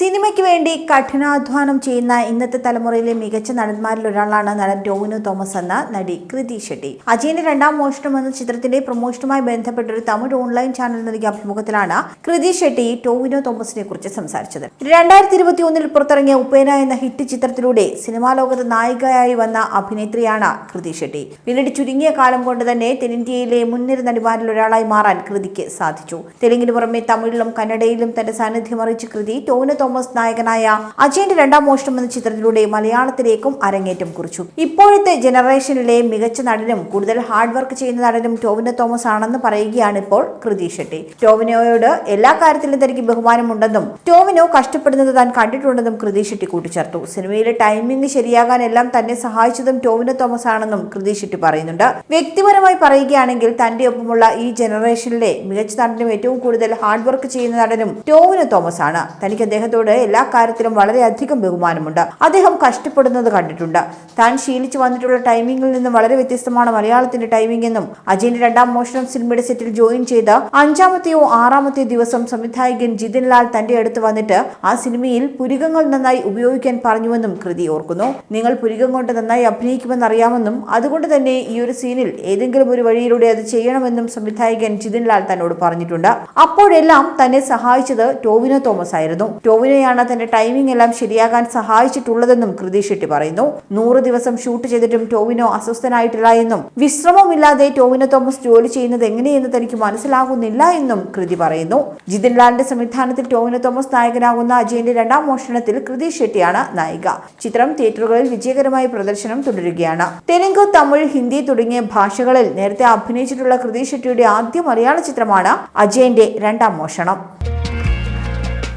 സിനിമയ്ക്ക് വേണ്ടി കഠിനാധ്വാനം ചെയ്യുന്ന ഇന്നത്തെ തലമുറയിലെ മികച്ച നടന്മാരിൽ ഒരാളാണ് നടൻ ടോവിനു തോമസ് എന്ന നടി കൃതി ഷെട്ടി. അജയന്റെ രണ്ടാം മോഷണം എന്ന ചിത്രത്തിന്റെ പ്രൊമോഷനുമായി ബന്ധപ്പെട്ട ഒരു തമിഴ് ഓൺലൈൻ ചാനൽ നൽകിയ അഭിമുഖത്തിലാണ് കൃതി ഷെട്ടി ടോവിനു തോമസിനെ കുറിച്ച് സംസാരിച്ചത്. രണ്ടായിരത്തി ഇരുപത്തി ഒന്നിൽ പുറത്തിറങ്ങിയ ഉപ്പേന എന്ന ഹിറ്റ് ചിത്രത്തിലൂടെ സിനിമാ ലോകത്ത് നായികയായി വന്ന അഭിനേത്രിയാണ് കൃതി ഷെട്ടി. പിന്നീട് ചുരുങ്ങിയ കാലം കൊണ്ട് തന്നെ തെന്നിന്ത്യയിലെ മുൻനിര നടിമാരിൽ ഒരാളായി മാറാൻ കൃതിക്ക് സാധിച്ചു. തെലുങ്കിന് പുറമെ തമിഴിലും കന്നഡയിലും തന്റെ സാന്നിധ്യം അറിയിച്ച കൃതി ടോവിനു തോമസ് നായകനായ അജയന്റെ രണ്ടാം മോഷണം എന്ന ചിത്രത്തിലൂടെ മലയാളത്തിലേക്കും അരങ്ങേറ്റം കുറിച്ചു. ഇപ്പോഴത്തെ ജനറേഷനിലെ മികച്ച നടനും കൂടുതൽ ഹാർഡ് വർക്ക് ചെയ്യുന്ന നടനും ടോവിനോ തോമസ് ആണെന്ന് പറയുകയാണ് ഇപ്പോൾ കൃതി ഷെട്ടി. ടോവിനോയോട് എല്ലാ കാര്യത്തിലും തനിക്ക് ബഹുമാനമുണ്ടെന്നും ടോവിനോ കഷ്ടപ്പെടുന്നത് താൻ കണ്ടിട്ടുണ്ടെന്നും കൃതി ഷെട്ടി കൂട്ടിച്ചേർത്തു. സിനിമയിലെ ടൈമിംഗ് ശരിയാകാൻ എല്ലാം തന്നെ സഹായിച്ചതും ടോവിനോ തോമസ് ആണെന്നും കൃതി ഷെട്ടി പറയുന്നുണ്ട്. വ്യക്തിപരമായി പറയുകയാണെങ്കിൽ തന്റെ ഒപ്പമുള്ള ഈ ജനറേഷനിലെ മികച്ച നടനും ഏറ്റവും കൂടുതൽ ഹാർഡ് വർക്ക് ചെയ്യുന്ന നടനും ടോവിനോ തോമസ് ആണ്. തനിക്ക് അദ്ദേഹത്തോട് എല്ലാ കാര്യത്തിലും വളരെയധികം ബഹുമാനമുണ്ട്. അദ്ദേഹം കഷ്ടപ്പെടുന്നത് കണ്ടിട്ടുണ്ട്. താൻ ശീലിച്ചു വന്നിട്ടുള്ള ടൈമിംഗിൽ നിന്നും വളരെ വ്യത്യസ്തമാണ് മലയാളത്തിന്റെ ടൈമിംഗ് എന്നും അജയന്റെ രണ്ടാം മോഷണം സിനിമയുടെ സെറ്റിൽ ജോയിൻ ചെയ്ത അഞ്ചാമത്തെയോ ആറാമത്തെയോ ദിവസം സംവിധായകൻ ജിതിൻ ലാൽ തന്റെ അടുത്ത് വന്നിട്ട് ആ സിനിമയിൽ പുരികങ്ങൾ നന്നായി ഉപയോഗിക്കാൻ പറഞ്ഞുവെന്നും കൃതി ഓർക്കുന്നു. നിങ്ങൾ പുരികം കൊണ്ട് നന്നായി അഭിനയിക്കുമെന്ന് അറിയാമെന്നും അതുകൊണ്ട് തന്നെ ഈ ഒരു സീനിൽ ഏതെങ്കിലും ഒരു വഴിയിലൂടെ അത് ചെയ്യണമെന്നും സംവിധായകൻ ജിതിൻ ലാൽ തന്നോട് പറഞ്ഞിട്ടുണ്ട്. അപ്പോഴെല്ലാം തന്നെ സഹായിച്ചത് ടോവിനോ തോമസ് ആയിരുന്നു ടോവിനോയാണ് തന്റെ ടൈമിംഗ് എല്ലാം ശരിയാകാൻ സഹായിച്ചിട്ടുള്ളതെന്നും കൃതി ഷെട്ടി പറയുന്നു. നൂറ് ദിവസം ഷൂട്ട് ചെയ്തിട്ടും ടോവിനോ അസ്വസ്ഥനായിട്ടില്ല എന്നും വിശ്രമമില്ലാതെ ടോവിനോ തോമസ് ജോലി ചെയ്യുന്നത് എങ്ങനെയെന്ന് തനിക്ക് മനസ്സിലാകുന്നില്ല എന്നും കൃതി പറയുന്നു. ജിതിൻ ലാലിന്റെ സംവിധാനത്തിൽ ടോവിനോ തോമസ് നായകനാകുന്ന അജയന്റെ രണ്ടാം മോഷണത്തിൽ കൃതി ഷെട്ടിയാണ് നായിക. ചിത്രം തിയേറ്ററുകളിൽ വിജയകരമായി പ്രദർശനം തുടരുകയാണ്. തെലുങ്ക് തമിഴ് ഹിന്ദി തുടങ്ങിയ ഭാഷകളിൽ നേരത്തെ അഭിനയിച്ചിട്ടുള്ള കൃതി ഷെട്ടിയുടെ ആദ്യ മലയാള ചിത്രമാണ് അജയന്റെ രണ്ടാം മോഷണം.